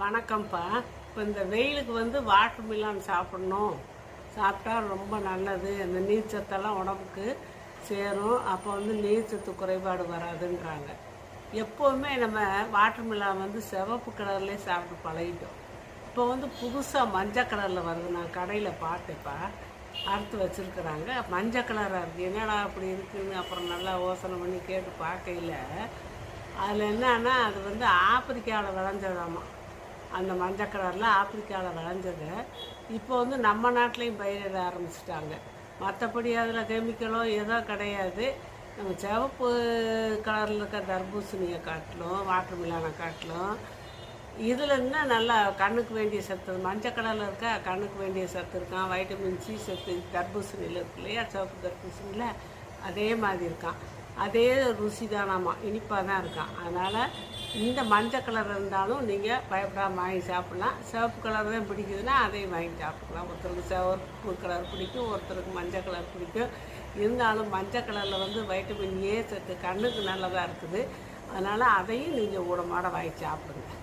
வணக்கம்ப்பா. இப்போ இந்த வெயிலுக்கு வந்து வாட்டர் மிலான் சாப்பிடணும். சாப்பிட்டா ரொம்ப நல்லது. அந்த நீர்ச்சத்தெல்லாம் உடம்புக்கு சேரும். அப்போ வந்து நீர்ச்சத்து குறைபாடு வராதுன்றாங்க. எப்போவுமே நம்ம வாட்டர் மிலான் வந்து சிவப்பு கலர்லேயே சாப்பிட்டு பழகிட்டோம். இப்போ வந்து புதுசாக மஞ்சள் கலரில் வருது. நான் கடையில் பார்த்தேப்பா அறுத்து வச்சுருக்குறாங்க. மஞ்சள் கலராக இருக்குது என்னடா அப்படி இருக்குன்னு அப்புறம் நல்லா யோசனை பண்ணி கேட்டு பார்க்கையில். அதில் என்னன்னா அது வந்து ஆப்பிரிக்காவில் விளைஞ்சதாமா. அந்த மஞ்சள் கலரில் ஆப்பிரிக்காவில் விளைஞ்சது இப்போ வந்து நம்ம நாட்டிலையும் பயிரிட ஆரம்பிச்சிட்டாங்க. மற்றபடி அதில் கெமிக்கலோ ஏதோ கிடையாது. நம்ம சிவப்பு கலரில் இருக்க தர்பூசணியை காட்டிலும் வாட்டர் மிலானை காட்டிலும் இதில் இன்னும் நல்லா கண்ணுக்கு வேண்டிய சத்து மஞ்சள் கலரில் இருக்க கண்ணுக்கு வேண்டிய சத்து இருக்கான். வைட்டமின் சி சத்து தர்பூசணியில் இருக்கு இல்லையா? சிவப்பு தர்பூசணியில் அதே மாதிரி இருக்கான். அதே ருசி தானாமா இனிப்பாக தான் இருக்கான். அதனால் இந்த மஞ்சள் கலர் இருந்தாலும் நீங்கள் பயப்படாமல் வாங்கி சாப்பிட்லாம். சிவப்பு கலர் தான் பிடிக்குதுன்னா அதையும் வாங்கி சாப்பிட்லாம். ஒருத்தருக்கு சிவப்பு கலர் பிடிக்கும் ஒருத்தருக்கு மஞ்சள் கலர் பிடிக்கும். இருந்தாலும் மஞ்சள் கலரில் வந்து வைட்டமின் ஏ சத்து கண்ணுக்கு நல்லதாக இருக்குது. அதனால் அதையும் நீங்கள் ஊடமாட வாங்கி சாப்பிடுங்க.